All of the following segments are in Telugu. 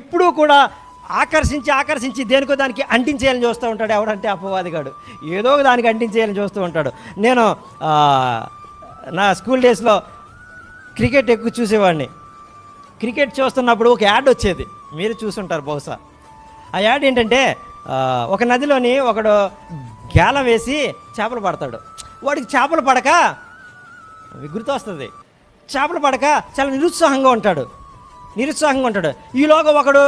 ఎప్పుడూ కూడా ఆకర్షించి ఆకర్షించి దేనికో దానికి అంటించేయాలని చూస్తూ ఉంటాడు. ఎవడంటే అపవాదిగాడు. ఏదో ఒక దానికి అంటించేయాలని చూస్తూ ఉంటాడు. నేను నా స్కూల్ డేస్లో క్రికెట్ ఎక్కువ చూసేవాడిని. క్రికెట్ చూస్తున్నప్పుడు ఒక యాడ్ వచ్చేది. మీరు చూసుంటారు బహుశా. ఆ యాడ్ ఏంటంటే ఒక నదిలోని ఒకడు గేలం వేసి చేపలు పడతాడు. వాడికి చేపలు పడక గుర్తు వస్తుంది చేపలు పడక చాలా నిరుత్సాహంగా ఉంటాడు. నిరుత్సాహంగా ఉంటాడు. ఈలోగా ఒకడు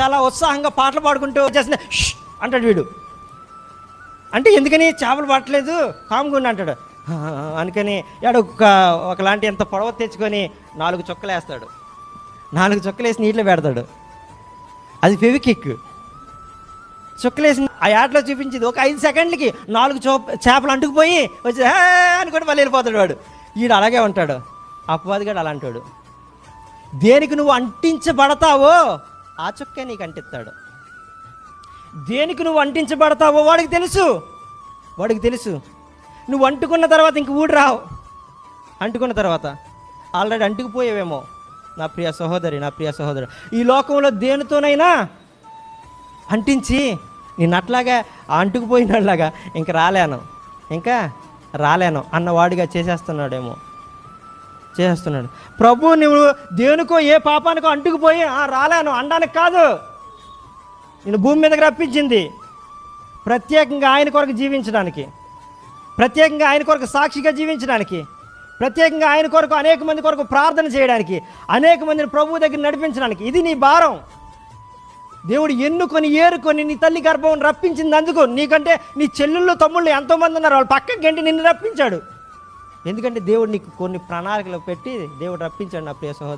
చాలా ఉత్సాహంగా పాటలు పాడుకుంటూ చేసిన అంటాడు వీడు. అంటే ఎందుకని చేపలు పట్టలేదు? కాముగుండి అంటాడు. అందుకని అనుకని యాడు ఒక ఒకలాంటి ఎంత పొడవ తెచ్చుకొని నాలుగు చుక్కలు వేస్తాడు. నాలుగు చుక్కలు వేసి నీటిలో పెడతాడు. అది ఫెవికిక్. చుక్కలేసి ఆ యాడ్లో చూపించింది ఒక ఐదు సెకండ్లకి నాలుగు చో చేపలు అంటుకుపోయి వచ్చి "హే" అనుకుంటే మళ్ళీ వెళ్ళిపోతాడు వాడు. ఈడు అలాగే ఉంటాడు. అపవాదిగాడు అలా అంటాడు దేనికి నువ్వు అంటించబడతావో? ఆ చుక్కే నీకు అంటిస్తాడు. దేనికి నువ్వు అంటించబడతావో వాడికి తెలుసు. వాడికి తెలుసు. నువ్వు అంటుకున్న తర్వాత ఇంక ఊడి రావు. అంటుకున్న తర్వాత. ఆల్రెడీ అంటుకుపోయేవేమో. నా ప్రియ సహోదరి నా ప్రియ సహోదరు. ఈ లోకంలో దేనితోనైనా అంటించి నేను అట్లాగా అంటుకుపోయినలాగా ఇంక రాలేను. ఇంకా రాలేను. అన్నవాడిగా చేసేస్తున్నాడేమో. చేస్తున్నాడు. ప్రభు నువ్వు దేనికో ఏ పాపానికో అంటుకుపోయి రాలేను అనడానికి కాదు. నేను భూమి మీదకి రప్పించింది. ప్రత్యేకంగా ఆయన కొరకు జీవించడానికి. ప్రత్యేకంగా ఆయన కొరకు సాక్షిగా జీవించడానికి. ప్రత్యేకంగా ఆయన కొరకు అనేక మంది కొరకు ప్రార్థన చేయడానికి. అనేక మందిని ప్రభువు దగ్గర నడిపించడానికి. ఇది నీ భారం. దేవుడు ఎన్నుకొని ఏరుకొని నీ తల్లి గర్భం రప్పించింది అందుకు. నీకంటే నీ చెల్లెళ్ళు తమ్ముళ్ళు ఎంతోమంది ఉన్నారు. వాళ్ళు పక్కకి గంటి నిన్ను రప్పించాడు. ఎందుకంటే దేవుడు నీకు కొన్ని ప్రణాళికలు పెట్టి దేవుడు రప్పించాడు నా ప్రియ సహోదరు.